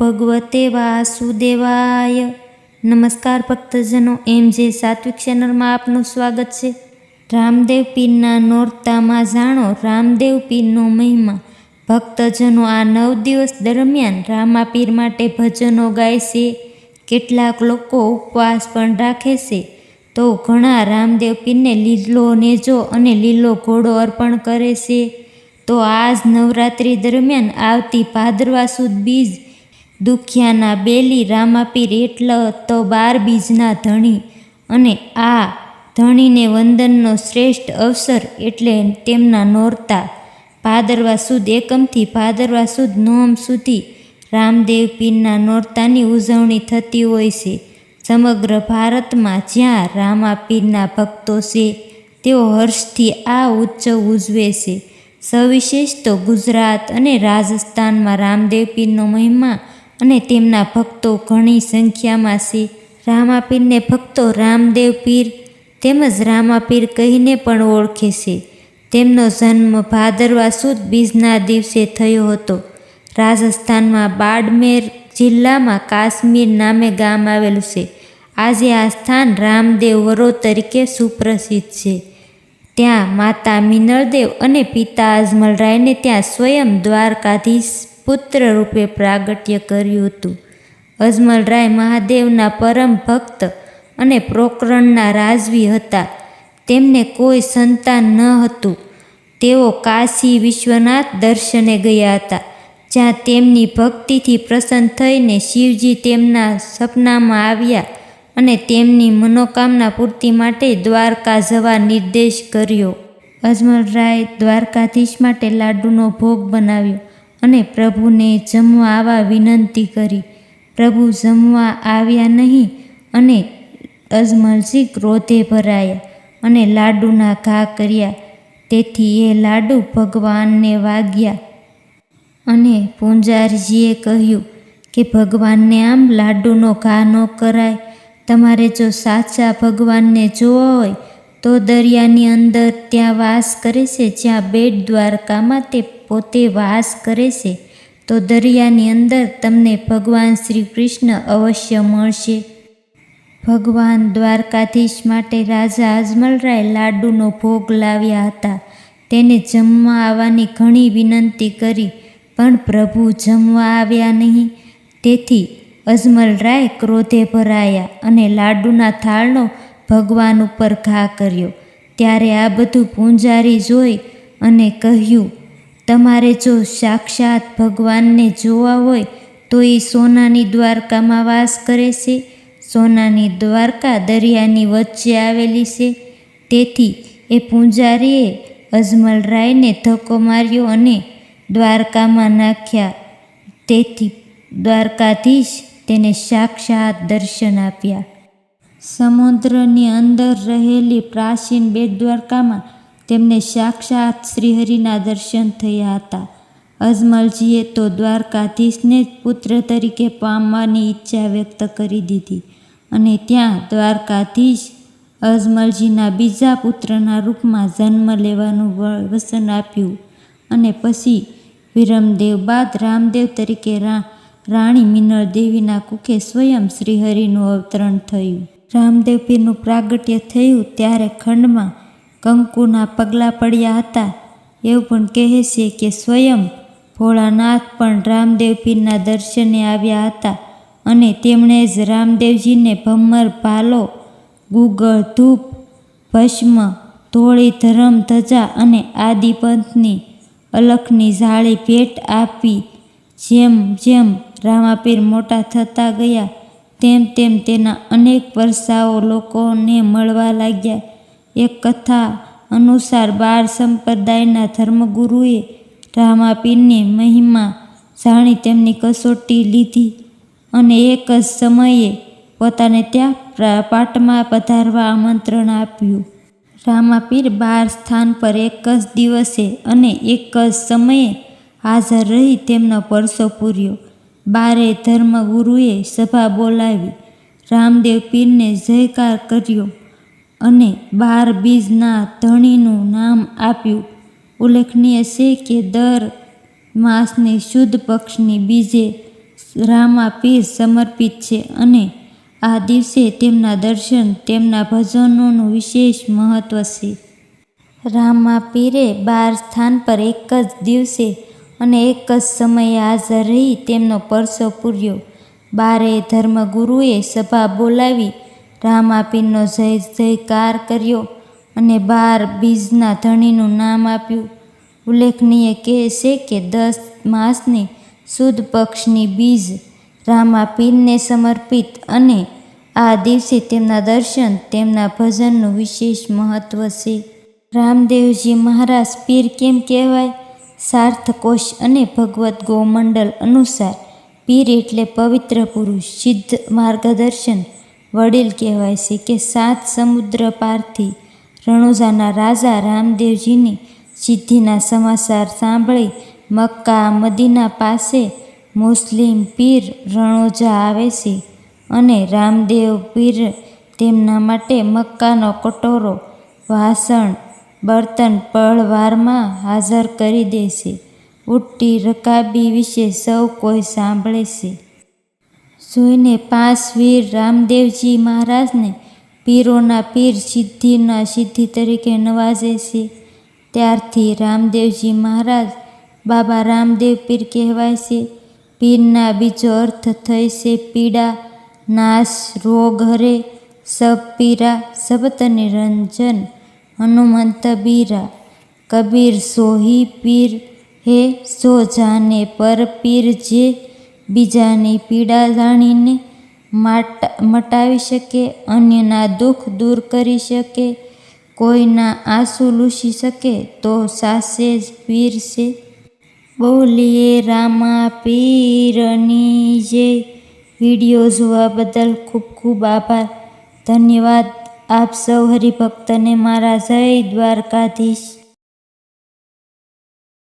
ભગવતે વાસુદેવાય. નમસ્કાર ભક્તજનો એમ જે સાત્વિક ચેનલમાં આપનું સ્વાગત છે. રામદેવ પીરના નોરતામાં જાણો, રામદેવ પીરનો મહિમા. ભક્તજનો, આ નવ દિવસ દરમિયાન રામાપીર માટે ભજનો ગાય છે. કેટલાક લોકો ઉપવાસ પણ રાખે છે. તો ઘણા રામદેવ પીરને લીલો નેજો અને લીલો ઘોડો અર્પણ કરે છે. તો આજ નવરાત્રિ દરમિયાન આવતી ભાદરવા સુદ બીજ દુખિયાના બેલી રામાપીર એટલે તો બાર બીજના ધણી. અને આ ધણીને વંદનનો શ્રેષ્ઠ અવસર એટલે તેમના નોરતા. ભાદરવા સુદ એકમથી ભાદરવા સુદ નોમ સુધી રામદેવ પીરના નોરતાની ઉજવણી થતી હોય છે. સમગ્ર ભારતમાં જ્યાં રામાપીરના ભક્તો છે, તેઓ હર્ષથી આ ઉત્સવ ઉજવે છે. સવિશેષ તો ગુજરાત અને રાજસ્થાનમાં રામદેવ પીરનો મહિમા અને તેમના ભક્તો ઘણી સંખ્યામાં છે. રામાપીરને ભક્તો રામદેવ પીર તેમજ રામાપીર કહીને પણ ઓળખે છે. તેમનો જન્મ ભાદરવા સુદ બીજના દિવસે થયો હતો. રાજસ્થાનમાં બાડમેર જિલ્લામાં કાશ્મીર નામે ગામ આવેલું છે. આજે આ સ્થાન રામદેવ વરો તરીકે સુપ્રસિદ્ધ છે. ત્યાં માતા મિનળદેવ અને પિતા અજમલરાયને ત્યાં સ્વયં દ્વારકાધીશ પુત્ર રૂપે પ્રાગટ્ય કર્યું હતું. અજમલરાય મહાદેવના પરમ ભક્ત અને પ્રોકરણના રાજવી હતા. તેમને કોઈ સંતાન ન હતું. તેઓ કાશી વિશ્વનાથ દર્શને ગયા હતા, જ્યાં તેમની ભક્તિથી પ્રસન્ન થઈને શિવજી તેમના સપનામાં આવ્યા અને તેમની મનોકામના પૂર્તિ માટે દ્વારકા જવા નિર્દેશ કર્યો. અજમલરાય દ્વારકાધીશ માટે લાડુનો ભોગ બનાવ્યો. અને પ્રભુને જમવા આવવા વિનંતી કરી. પ્રભુ જમવા આવ્યા નહીં અને અજમલજી ક્રોધે ભરાયા અને લાડુના ઘા કર્યા. તેથી એ લાડુ ભગવાનને વાગ્યા અને પૂંજારીજીએ કહ્યું કે, ભગવાનને આમ લાડુનો ઘા ન કરાય. તમારે જો સાચા ભગવાનને જોવા હોય તો દરિયાની અંદર ત્યાં વાસ કરે છે, જ્યાં બેટ દ્વારકામાં તે પોતે વાસ કરે છે. તો દરિયાની અંદર તમને ભગવાન શ્રી કૃષ્ણ અવશ્ય મળશે. ભગવાન દ્વારકાધીશ માટે રાજા અજમલરાય લાડુનો ભોગ લાવ્યા હતા. તેને જમવા આવવાની ઘણી વિનંતી કરી, પણ પ્રભુ જમવા આવ્યા નહીં. તેથી અજમલરાય ક્રોધે ભરાયા અને લાડુના થાળનો ભગવાન ઉપર ઘા કર્યો. ત્યારે આ બધું પૂંજારી જોઈ અને કહ્યું, તમારે જો સાક્ષાત ભગવાનને જોવા હોય, તો એ સોનાની દ્વારકામાં વાસ કરે છે. સોનાની દ્વારકા દરિયાની વચ્ચે આવેલી છે. તેથી એ પૂંજારીએ અજમલરાયને ધક્કો માર્યો અને દ્વારકામાં નાખ્યા. તેથી દ્વારકાધીશ તેને સાક્ષાત દર્શન આપ્યા. સમુદ્રની અંદર રહેલી પ્રાચીન બેટ દ્વારકામાં તેમને સાક્ષાત શ્રીહરિના દર્શન થયા હતા. અજમલજીએ તો દ્વારકાધીશને જ પુત્ર તરીકે પામવાની ઈચ્છા વ્યક્ત કરી દીધી અને ત્યાં દ્વારકાધીશ અજમલજીના બીજા પુત્રના રૂપમાં જન્મ લેવાનું વસન આપ્યું અને પછી વિરમદેવ બાદ રામદેવ તરીકે રા, રાણી મિનળ દેવીના કુખે સ્વયં શ્રીહરિનું અવતરણ થયું. રામદેવ પીરનું પ્રાગટ્ય થયું ત્યારે ખંડમાં કંકુના પગલાં પડ્યા હતા. એવું પણ કહે છે કે સ્વયં ભોળાનાથ પણ રામદેવ પીરના દર્શને આવ્યા હતા અને તેમણે જ રામદેવજીને ભમર, ભાલો, ગુગળ, ધૂપ, ભસ્મ, ધોળી, ધરમ, ધજા અને આદિપંથની અલખની જાળી ભેટ આપી, જેમ જેમ રામાપીર મોટા થતા ગયા તેમ તેમ તેના અનેક વર્ષાઓ લોકોને મળવા લાગ્યા. એક કથા અનુસાર બાર સંપ્રદાયના ધર્મગુરુએ રામાપીરની મહિમા જાણી તેમની કસોટી લીધી અને એક જ સમયે પોતાને ત્યાં પાટમાં પધારવા આમંત્રણ આપ્યું. રામાપીર બાર સ્થાન પર એક જ દિવસે અને એક જ સમયે હાજર રહી તેમનો પરસો પૂર્યો. બારે ધર્મગુરુએ સભા બોલાવી. રામદેવ પીરને જયકાર કર્યો અને બાર બીજના ધણીનું નામ આપ્યું. ઉલ્લેખનીય છે કે દર માસની શુદ્ધ પક્ષની બીજે રામા પીર સમર્પિત છે અને આ દિવસે તેમના દર્શન, તેમના ભજનોનું વિશેષ મહત્વ છે. રામા પીરે બાર સ્થાન પર એક જ દિવસે અને એક જ સમયે હાજર રહી તેમનો પરસો પૂર્યો. બારે ધર્મગુરુએ સભા બોલાવી, રામાપીરનો જય જયકાર કર્યો અને બાર બીજના ધણીનું નામ આપ્યું. ઉલ્લેખનીય કહે છે કે દસ માસની સુદ પક્ષની બીજ રામાપીરને સમર્પિત અને આ દિવસે તેમના દર્શન, તેમના ભજનનું વિશેષ મહત્વ છે. રામદેવજી મહારાજ પીર કેમ કહેવાય? સાર્થકોશ અને ભગવદ્ ગોમંડલ અનુસાર પીર એટલે પવિત્ર પુરુષ, સિદ્ધ માર્ગદર્શન. વડીલ કહેવાય છે કે સાત સમુદ્ર પારથી રણુજાના રાજા રામદેવજીની સિદ્ધિના સમાચાર સાંભળી મક્કા, મદીના પાસે મુસ્લિમ પીર રણોજા આવે છે અને રામદેવ પીર તેમના માટે મક્કાનો કટોરો, વાસણ બર્તન પળવારમાં હાજર કરી દે છે ઉટ્ટી રકાબી વિશે સૌ કોઈ સાંભળે છે જોઈને પાંચ વીર રામદેવજી મહારાજને પીરોના પીર સિદ્ધિના સિદ્ધિ તરીકે નવાજે છે. ત્યારથી રામદેવજી મહારાજ બાબા રામદેવ પીર કહેવાય છે. પીરના બીજો અર્થ થઈ છે પીડા, નાશ, રોગ, હરે, સબ પીરા, સબત નિરંજન હનુમંત બીરા, કબીર સોહી પીર હે, સો જાને પર પીર જે બીજાની પીડા જાણીને માટ, મટાવી શકે, અન્યના દુઃખ દૂર કરી શકે, કોઈના આંસુ લૂસી શકે, તો સાસે જ પીર છે. બોલીએ રામા પીરની જે વીડિયો જોવા બદલ ખૂબ ખૂબ આભાર. ધન્યવાદ. આપ સૌ હરિભક્તને મારા જય દ્વારકાધીશ.